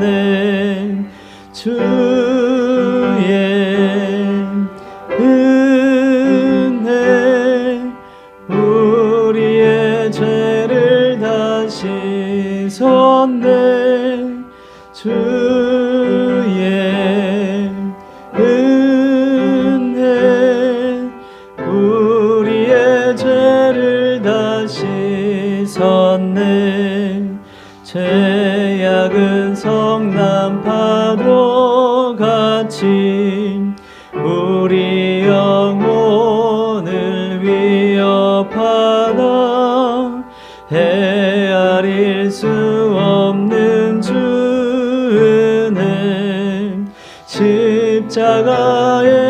흘렸네 주 같이 우리 영혼을 위협하다 헤아릴 수 없는 주 은혜. 십자가에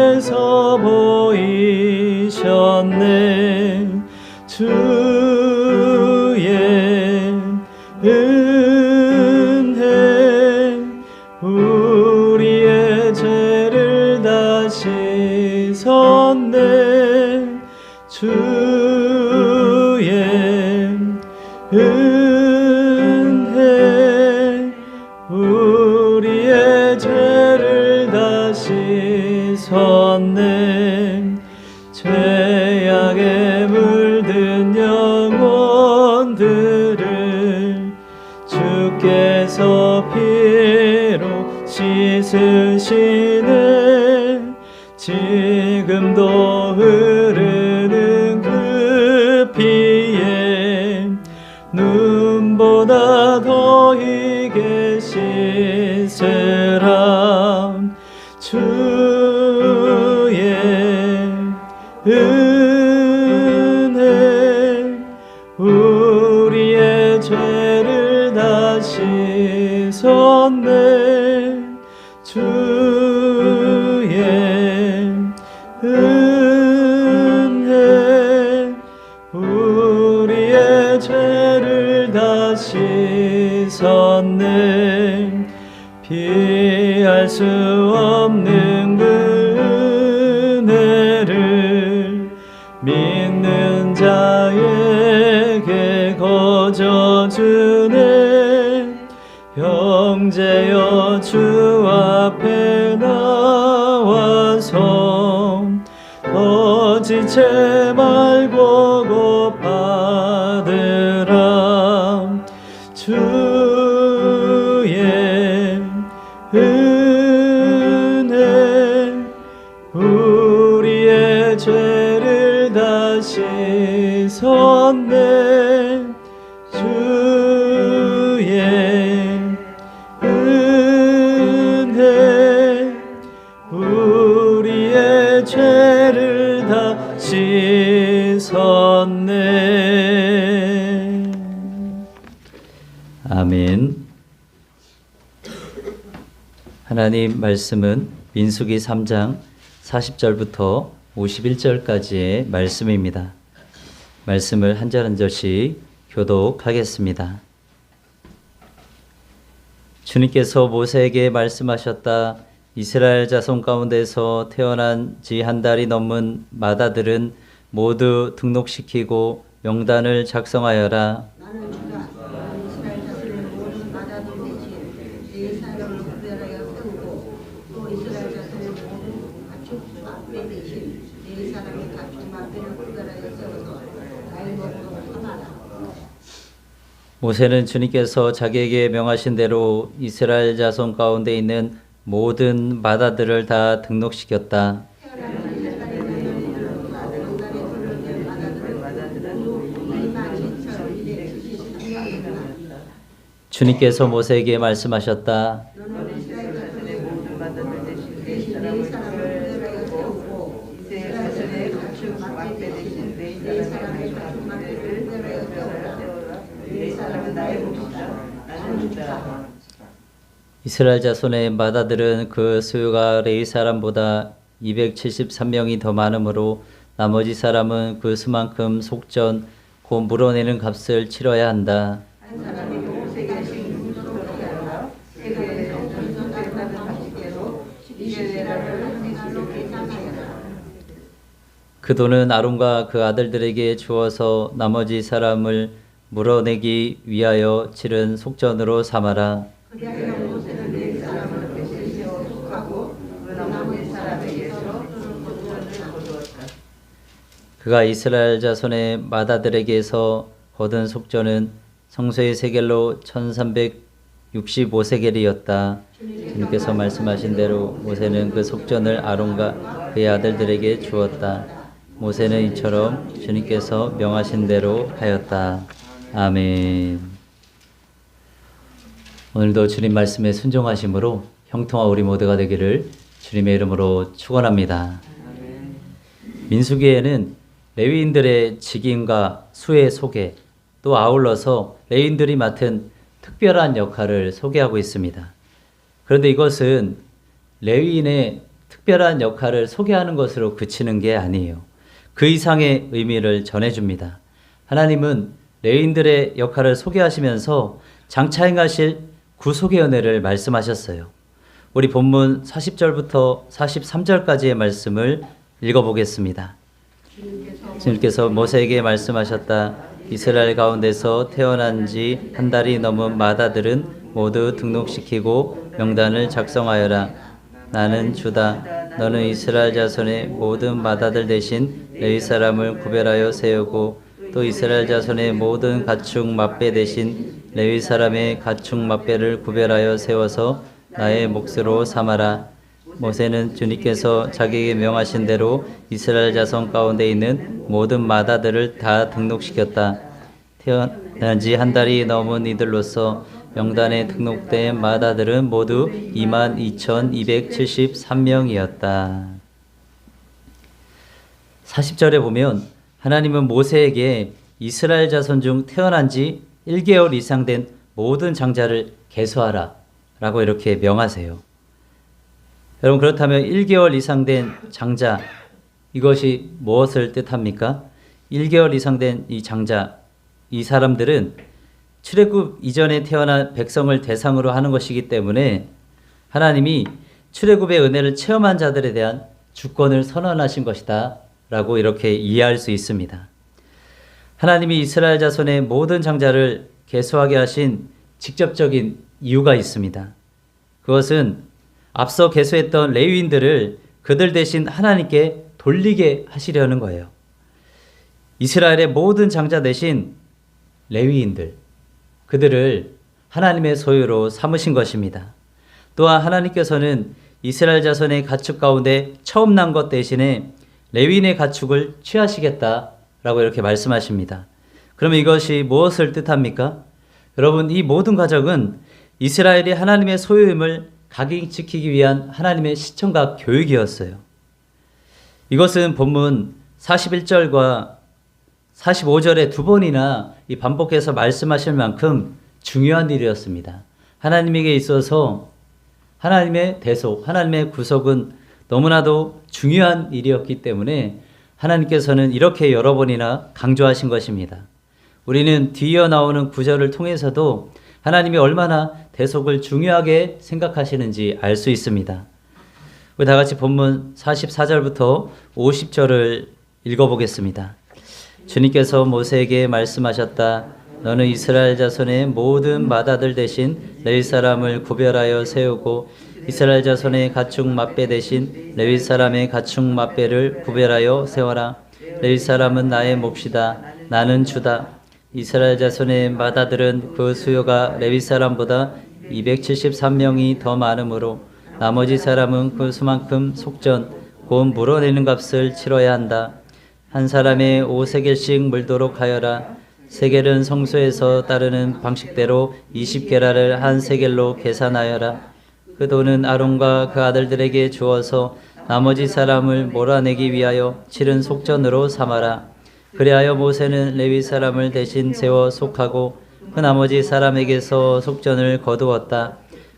씻으시네 지금도 피할 수 없는 그 은혜를 믿는 자에게 거저 주네. 형제여 주 앞에 나와서 더 지체 말 하나님 말씀은 민수기 3장 40절부터 51절까지의 말씀입니다. 말씀을 한 절 한 절씩 교독하겠습니다. 주님께서 모세에게 말씀하셨다. 이스라엘 자손 가운데서 태어난 지 한 달이 넘은 마다들은 모두 등록시키고 명단을 작성하여라. 나는 주가 이스라엘 자손의 모든 마다들 대신 네 사람을 구별하여 세우고 또 이스라엘 자손의 모든 가축 막대 대신 네 사람의 가축 막대를 구별하여 세워서 나이 먹도록 하마라. 모세는 주님께서 자기에게 명하신 대로 이스라엘 자손 가운데 있는 모든 마다들을 다 등록시켰다. 주님께서 모세에게 말씀하셨다. 대신 네 사람을 구별하여 세우고 이스라엘 자손의 가축 막대 대신 네 사람의 가축 막대를 구별하여 세워라. 네 사람은 나의 몫이다. 나는 주다. 이스라엘 자손의 마다들은 그 수요가 레이 사람보다 273명이 더 많으므로 나머지 사람은 그 수만큼 속전 곧 물어내는 값을 치러야 한다. 한 사람이 모세에게 신문으로 하여 세금에서 전선 따르는 방식대로 10일내라를 행하로 계산하여라. 그 돈은 아론과 그 아들들에게 주어서 나머지 사람을 물어내기 위하여 치른 속전으로 삼아라. 그리하여 모세는 네 사람을 대신 세워 속하고 그 나머지 사람에게서 소전을 거두었다. 그가 이스라엘 자손의 마다들에게서 거둔 속전은 성소의 세겔로 1365세겔이었다. 주님께서 말씀하신 대로 모세는 그 속전을 아론과 그의 아들들에게 주었다. 모세는 이처럼 주님께서 명하신 대로 하였다. 아멘. 오늘도 주님 말씀에 순종하심으로 형통한 우리 모두가 되기를 주님의 이름으로 축원합니다. 민수기에는 레위인들의 직임과 수의 소개 또 아울러서 레위인들이 맡은 특별한 역할을 소개하고 있습니다. 그런데 이것은 레위인의 특별한 역할을 소개하는 것으로 그치는 게 아니에요. 그 이상의 의미를 전해줍니다. 하나님은 레위인들의 역할을 소개하시면서 장차 행하실 구속의 은혜를 말씀하셨어요. 우리 본문 40절부터 43절까지의 말씀을 읽어보겠습니다. 주님께서 모세에게 말씀하셨다. 이스라엘 가운데서 태어난 지 한 달이 넘은 마다들은 모두 등록시키고 명단을 작성하여라. 나는 주다. 너는 이스라엘 자손의 모든 마다들 대신 레위 사람을 구별하여 세우고 또 이스라엘 자손의 모든 가축 맛배 대신 레위 사람의 가축 맛배를 구별하여 세워서 나의 몫으로 삼아라. 모세는 주님께서 자기에게 명하신 대로 이스라엘 자손 가운데 있는 모든 마다들을 다 등록시켰다. 태어난 지 한 달이 넘은 이들로서 명단에 등록된 마다들은 모두 22,273명이었다. 40절에 보면 하나님은 모세에게 이스라엘 자손 중 태어난 지 1개월 이상 된 모든 장자를 계수하라 라고 이렇게 명하세요. 여러분 그렇다면 1개월 이상 된 장자 이것이 무엇을 뜻합니까? 1개월 이상 된 이 장자 이 사람들은 출애굽 이전에 태어난 백성을 대상으로 하는 것이기 때문에 하나님이 출애굽의 은혜를 체험한 자들에 대한 주권을 선언하신 것이다 라고 이렇게 이해할 수 있습니다. 하나님이 이스라엘 자손의 모든 장자를 계수하게 하신 직접적인 이유가 있습니다. 그것은 앞서 계수했던 레위인들을 그들 대신 하나님께 돌리게 하시려는 거예요. 이스라엘의 모든 장자 대신 레위인들, 그들을 하나님의 소유로 삼으신 것입니다. 또한 하나님께서는 이스라엘 자손의 가축 가운데 처음 난 것 대신에 레위인의 가축을 취하시겠다라고 이렇게 말씀하십니다. 그러면 이것이 무엇을 뜻합니까? 여러분, 이 모든 가족은 이스라엘이 하나님의 소유임을 각인시키기 위한 하나님의 시청각 교육이었어요. 이것은 본문 41절과 45절에 두 번이나 이 반복해서 말씀하실 만큼 중요한 일이었습니다. 하나님에게 있어서 하나님의 대속, 하나님의 구속은 너무나도 중요한 일이었기 때문에 하나님께서는 이렇게 여러 번이나 강조하신 것입니다. 우리는 뒤이어 나오는 구절을 통해서도 하나님이 얼마나 대속을 중요하게 생각하시는지 알 수 있습니다. 우리 다 같이 본문 44절부터 50절을 읽어보겠습니다. 주님께서 모세에게 말씀하셨다. 너는 이스라엘 자손의 모든 맏아들 대신 레위 사람을 구별하여 세우고 이스라엘 자손의 가축 맛배 대신 레위 사람의 가축 맛배를 구별하여 세워라. 레위 사람은 나의 몫이다. 나는 주다. 이스라엘 자손의 맏아들은 그 수요가 레위 사람보다 273명이 더 많으므로 나머지 사람은 그 수만큼 속전 곧 물어내는 값을 치러야 한다. 한 사람의 5세겔씩 물도록 하여라. 세겔은 성소에서 따르는 방식대로 20게라를 한 세겔로 계산하여라. 그 돈은 아론과 그 아들들에게 주어서 나머지 사람을 몰아내기 위하여 치른 속전으로 삼아라. 그리하여 모세는 레위 사람을 대신 세워 속하고 그 나머지 사람에게서 속전을 거두었다.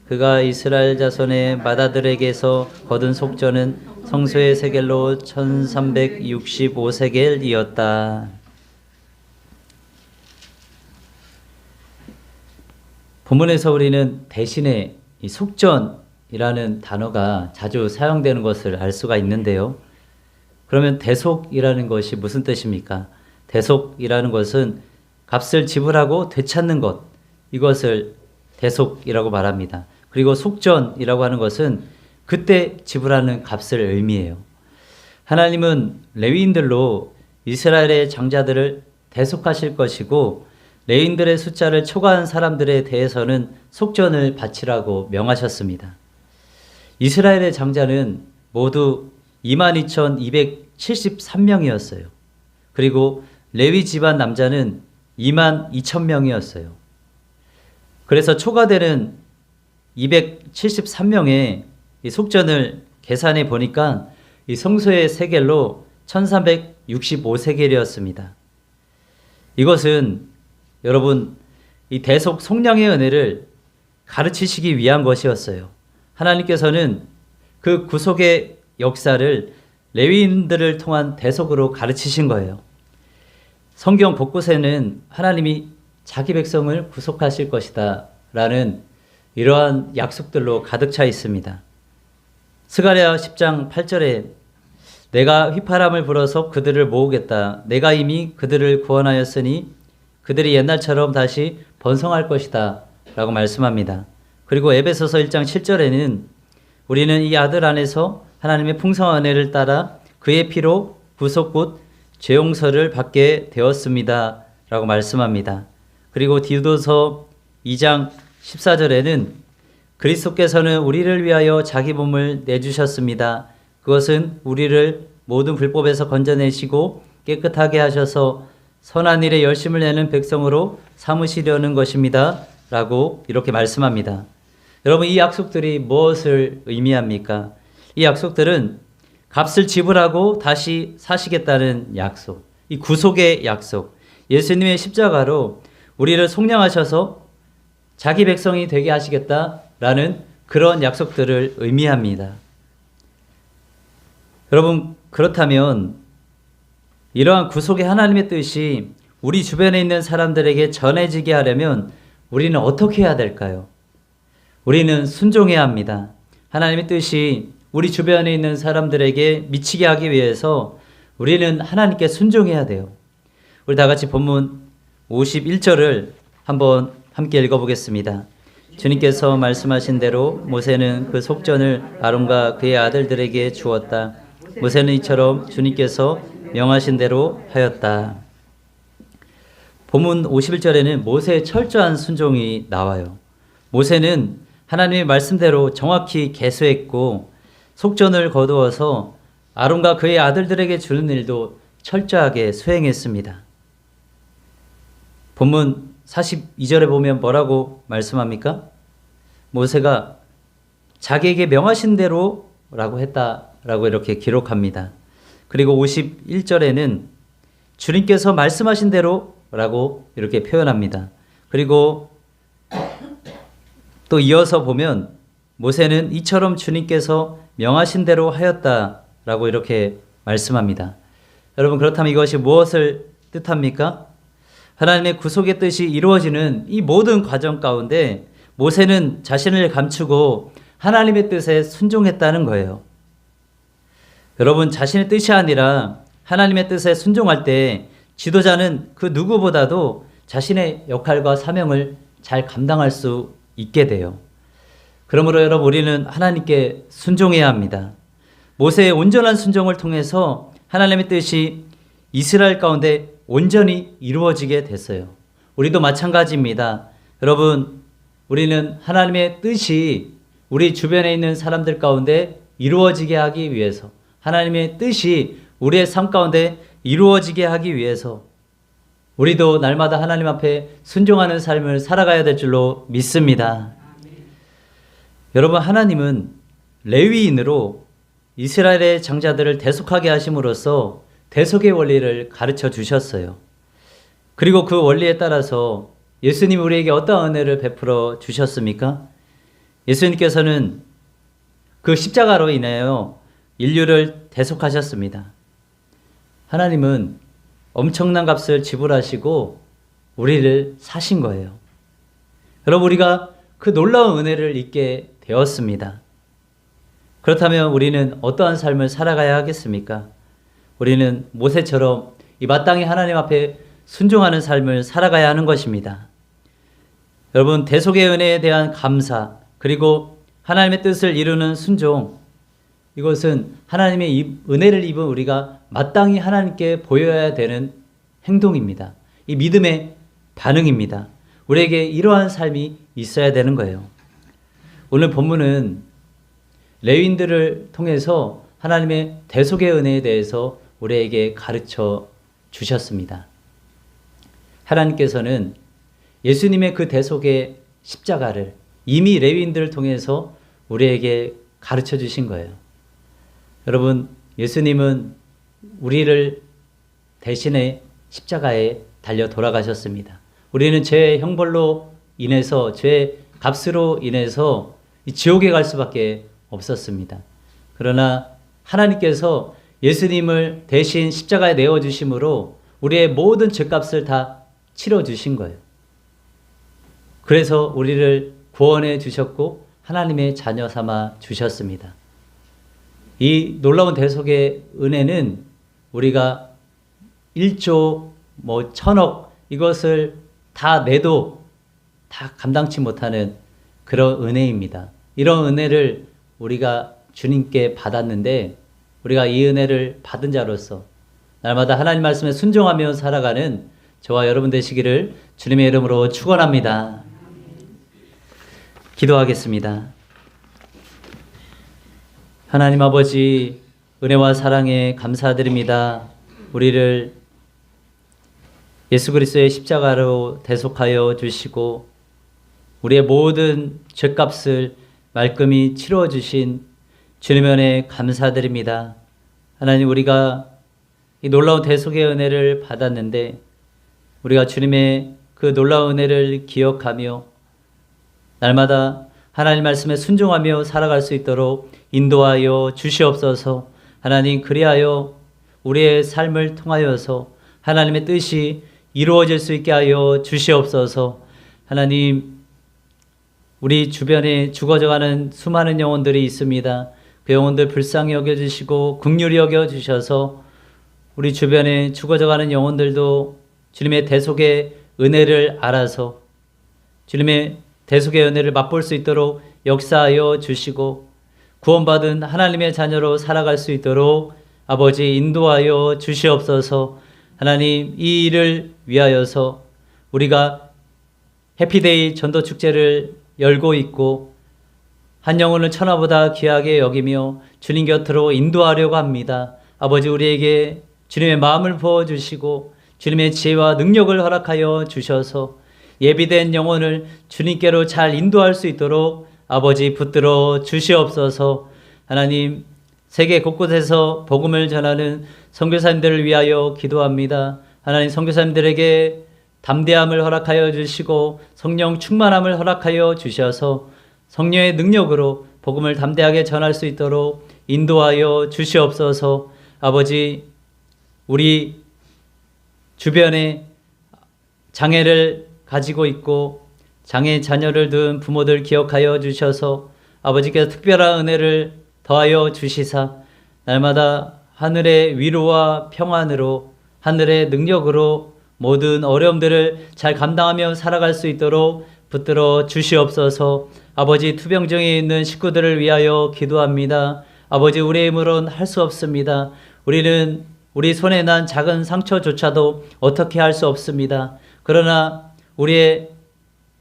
그가 이스라엘 자손의 맏아들에게서 거둔 속전은 성소의 세겔로 1365세겔이었다. 본문에서 우리는 대신에 이 속전이라는 단어가 자주 사용되는 것을 알 수가 있는데요. 그러면 대속이라는 것이 무슨 뜻입니까? 대속이라는 것은 값을 지불하고 되찾는 것, 이것을 대속이라고 말합니다. 그리고 속전이라고 하는 것은 그때 지불하는 값을 의미해요. 하나님은 레위인들로 이스라엘의 장자들을 대속하실 것이고 레위인들의 숫자를 초과한 사람들에 대해서는 속전을 바치라고 명하셨습니다. 이스라엘의 장자는 모두 22,273명이었어요. 그리고 레위 집안 남자는 22,000명이었어요. 그래서 초과되는 273명의 이 속전을 계산해 보니까 이 성소의 세겔로 1365세겔이었습니다. 이것은 여러분 이 대속 성령의 은혜를 가르치시기 위한 것이었어요. 하나님께서는 그 구속의 역사를 레위인들을 통한 대속으로 가르치신 거예요. 성경 곳곳에는 하나님이 자기 백성을 구속하실 것이다 라는 이러한 약속들로 가득 차 있습니다. 스가랴 10장 8절에 내가 휘파람을 불어서 그들을 모으겠다. 내가 이미 그들을 구원하였으니 그들이 옛날처럼 다시 번성할 것이다. 라고 말씀합니다. 그리고 에베소서 1장 7절에는 우리는 이 아들 안에서 하나님의 풍성한 은혜를 따라 그의 피로 구속 곧 죄 용서를 받게 되었습니다. 라고 말씀합니다. 그리고 디도서 2장 14절에는 그리스도께서는 우리를 위하여 자기 몸을 내주셨습니다. 그것은 우리를 모든 불법에서 건져내시고 깨끗하게 하셔서 선한 일에 열심을 내는 백성으로 삼으시려는 것입니다. 라고 이렇게 말씀합니다. 여러분, 이 약속들이 무엇을 의미합니까? 이 약속들은 값을 지불하고 다시 사시겠다는 약속, 이 구속의 약속, 예수님의 십자가로 우리를 속량하셔서 자기 백성이 되게 하시겠다라는 그런 약속들을 의미합니다. 여러분, 그렇다면 이러한 구속의 하나님의 뜻이 우리 주변에 있는 사람들에게 전해지게 하려면 우리는 어떻게 해야 될까요? 우리는 순종해야 합니다. 하나님의 뜻이 우리 주변에 있는 사람들에게 미치게 하기 위해서 우리는 하나님께 순종해야 돼요. 우리 다 같이 본문 51절을 한번 함께 읽어보겠습니다. 주님께서 말씀하신 대로 모세는 그 속전을 아론과 그의 아들들에게 주었다. 모세는 이처럼 주님께서 명하신 대로 하였다. 본문 51절에는 모세의 철저한 순종이 나와요. 모세는 하나님의 말씀대로 정확히 개수했고 속전을 거두어서 아론과 그의 아들들에게 주는 일도 철저하게 수행했습니다. 본문 42절에 보면 뭐라고 말씀합니까? 모세가 자기에게 명하신 대로 라고 했다라고 이렇게 기록합니다. 그리고 51절에는 주님께서 말씀하신 대로 라고 이렇게 표현합니다. 그리고 또 이어서 보면 모세는 이처럼 주님께서 명하신 대로 하였다라고 이렇게 말씀합니다. 여러분 그렇다면 이것이 무엇을 뜻합니까? 하나님의 구속의 뜻이 이루어지는 이 모든 과정 가운데 모세는 자신을 감추고 하나님의 뜻에 순종했다는 거예요. 여러분 자신의 뜻이 아니라 하나님의 뜻에 순종할 때 지도자는 그 누구보다도 자신의 역할과 사명을 잘 감당할 수 있게 돼요. 그러므로 여러분 우리는 하나님께 순종해야 합니다. 모세의 온전한 순종을 통해서 하나님의 뜻이 이스라엘 가운데 온전히 이루어지게 됐어요. 우리도 마찬가지입니다. 여러분, 우리는 하나님의 뜻이 우리 주변에 있는 사람들 가운데 이루어지게 하기 위해서, 하나님의 뜻이 우리의 삶 가운데 이루어지게 하기 위해서, 우리도 날마다 하나님 앞에 순종하는 삶을 살아가야 될 줄로 믿습니다. 여러분, 하나님은 레위인으로 이스라엘의 장자들을 대속하게 하심으로써 대속의 원리를 가르쳐 주셨어요. 그리고 그 원리에 따라서 예수님 우리에게 어떤 은혜를 베풀어 주셨습니까? 예수님께서는 그 십자가로 인하여 인류를 대속하셨습니다. 하나님은 엄청난 값을 지불하시고 우리를 사신 거예요. 여러분 우리가 그 놀라운 은혜를 잊게 되었습니다. 그렇다면 우리는 어떠한 삶을 살아가야 하겠습니까? 우리는 모세처럼 이 마땅히 하나님 앞에 순종하는 삶을 살아가야 하는 것입니다. 여러분, 대속의 은혜에 대한 감사, 그리고 하나님의 뜻을 이루는 순종, 이것은 하나님의 이- 은혜를 입은 우리가 마땅히 하나님께 보여야 되는 행동입니다. 이 믿음의 반응입니다. 우리에게 이러한 삶이 있어야 되는 거예요. 오늘 본문은 레윈들을 통해서 하나님의 대속의 은혜에 대해서 우리에게 가르쳐 주셨습니다. 하나님께서는 예수님의 그 대속의 십자가를 이미 레윈들을 통해서 우리에게 가르쳐 주신 거예요. 여러분, 예수님은 우리를 대신에 십자가에 달려 돌아가셨습니다. 우리는 죄의 형벌로 인해서 죄의 값으로 인해서 이 지옥에 갈 수밖에 없었습니다. 그러나 하나님께서 예수님을 대신 십자가에 내어 주심으로 우리의 모든 죄값을 다 치러 주신 거예요. 그래서 우리를 구원해 주셨고 하나님의 자녀 삼아 주셨습니다. 이 놀라운 대속의 은혜는 우리가 1조 뭐 천억 이것을 다 내도 다 감당치 못하는 그런 은혜입니다. 이런 은혜를 우리가 주님께 받았는데 우리가 이 은혜를 받은 자로서 날마다 하나님 말씀에 순종하며 살아가는 저와 여러분 되시기를 주님의 이름으로 축원합니다. 기도하겠습니다. 하나님 아버지 은혜와 사랑에 감사드립니다. 우리를 예수 그리스도의 십자가로 대속하여 주시고 우리의 모든 죄값을 말끔히 치러 주신 주님의 은혜 감사드립니다. 하나님 우리가 이 놀라운 대속의 은혜를 받았는데 우리가 주님의 그 놀라운 은혜를 기억하며 날마다 하나님 말씀에 순종하며 살아갈 수 있도록 인도하여 주시옵소서. 하나님 그리하여 우리의 삶을 통하여서 하나님의 뜻이 이루어질 수 있게 하여 주시옵소서. 하나님 우리 주변에 죽어져가는 수많은 영혼들이 있습니다. 그 영혼들 불쌍히 여겨주시고 극률히 여겨주셔서 우리 주변에 죽어져가는 영혼들도 주님의 대속의 은혜를 알아서 주님의 대속의 은혜를 맛볼 수 있도록 역사하여 주시고 구원받은 하나님의 자녀로 살아갈 수 있도록 아버지 인도하여 주시옵소서 하나님 이 일을 위하여서 우리가 해피데이 전도 축제를 열고 있고 한 영혼을 천하보다 귀하게 여기며 주님 곁으로 인도하려고 합니다. 아버지 우리에게 주님의 마음을 부어 주시고 주님의 지혜와 능력을 허락하여 주셔서 예비된 영혼을 주님께로 잘 인도할 수 있도록 아버지 붙들어 주시옵소서. 하나님 세계 곳곳에서 복음을 전하는 선교사님들을 위하여 기도합니다. 하나님 선교사님들에게 담대함을 허락하여 주시고 성령 충만함을 허락하여 주셔서 성령의 능력으로 복음을 담대하게 전할 수 있도록 인도하여 주시옵소서. 아버지, 우리 주변에 장애를 가지고 있고 장애 자녀를 둔 부모들 기억하여 주셔서 아버지께서 특별한 은혜를 더하여 주시사 날마다 하늘의 위로와 평안으로 하늘의 능력으로 모든 어려움들을 잘 감당하며 살아갈 수 있도록 붙들어 주시옵소서 아버지 투병정에 있는 식구들을 위하여 기도합니다. 아버지 우리의 힘으로는 할 수 없습니다. 우리는 우리 손에 난 작은 상처조차도 어떻게 할 수 없습니다. 그러나 우리의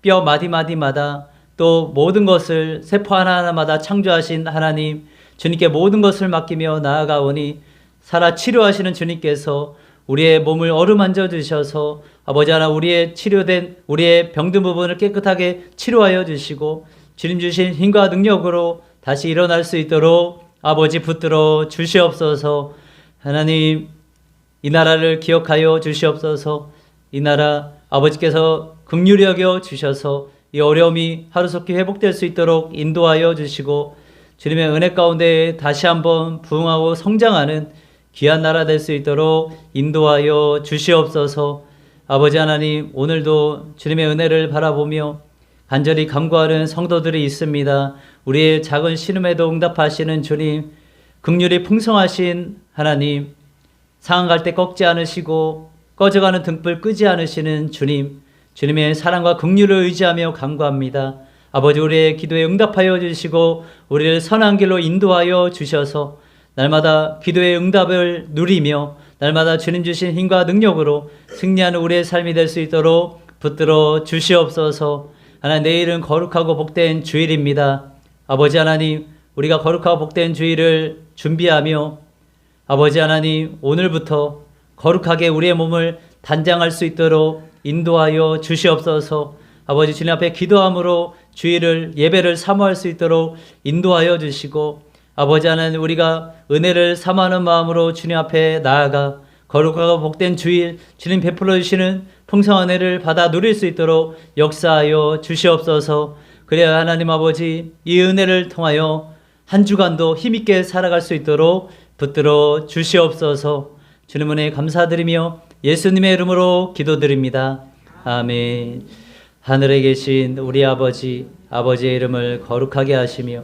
뼈 마디마디마다 또 모든 것을 세포 하나하나마다 창조하신 하나님 주님께 모든 것을 맡기며 나아가오니 살아 치료하시는 주님께서 우리의 몸을 어루만져 주셔서 아버지 하나 우리의 치료된 우리의 병든 부분을 깨끗하게 치료하여 주시고 주님 주신 힘과 능력으로 다시 일어날 수 있도록 아버지 붙들어 주시옵소서. 하나님 이 나라를 기억하여 주시옵소서. 이 나라 아버지께서 긍휼히 여겨 주셔서 이 어려움이 하루속히 회복될 수 있도록 인도하여 주시고 주님의 은혜 가운데 다시 한번 부흥하고 성장하는 귀한 나라 될 수 있도록 인도하여 주시옵소서 아버지 하나님 오늘도 주님의 은혜를 바라보며 간절히 간구하는 성도들이 있습니다. 우리의 작은 신음에도 응답하시는 주님, 긍휼이 풍성하신 하나님, 상한 때 꺾지 않으시고 꺼져가는 등불 끄지 않으시는 주님, 주님의 사랑과 긍휼을 의지하며 간구합니다. 아버지 우리의 기도에 응답하여 주시고 우리를 선한 길로 인도하여 주셔서 날마다 기도의 응답을 누리며 날마다 주님 주신 힘과 능력으로 승리하는 우리의 삶이 될 수 있도록 붙들어 주시옵소서. 하나님 내일은 거룩하고 복된 주일입니다. 아버지 하나님 우리가 거룩하고 복된 주일을 준비하며 아버지 하나님 오늘부터 거룩하게 우리의 몸을 단장할 수 있도록 인도하여 주시옵소서. 아버지 주님 앞에 기도함으로 주일을 예배를 사모할 수 있도록 인도하여 주시고 아버지 하나님 우리가 은혜를 사모하는 마음으로 주님 앞에 나아가 거룩하고 복된 주일 주님 베풀어 주시는 풍성한 은혜를 받아 누릴 수 있도록 역사하여 주시옵소서. 그래야 하나님 아버지 이 은혜를 통하여 한 주간도 힘있게 살아갈 수 있도록 붙들어 주시옵소서. 주님 은혜 감사드리며 예수님의 이름으로 기도드립니다. 아멘. 하늘에 계신 우리 아버지, 아버지의 이름을 거룩하게 하시며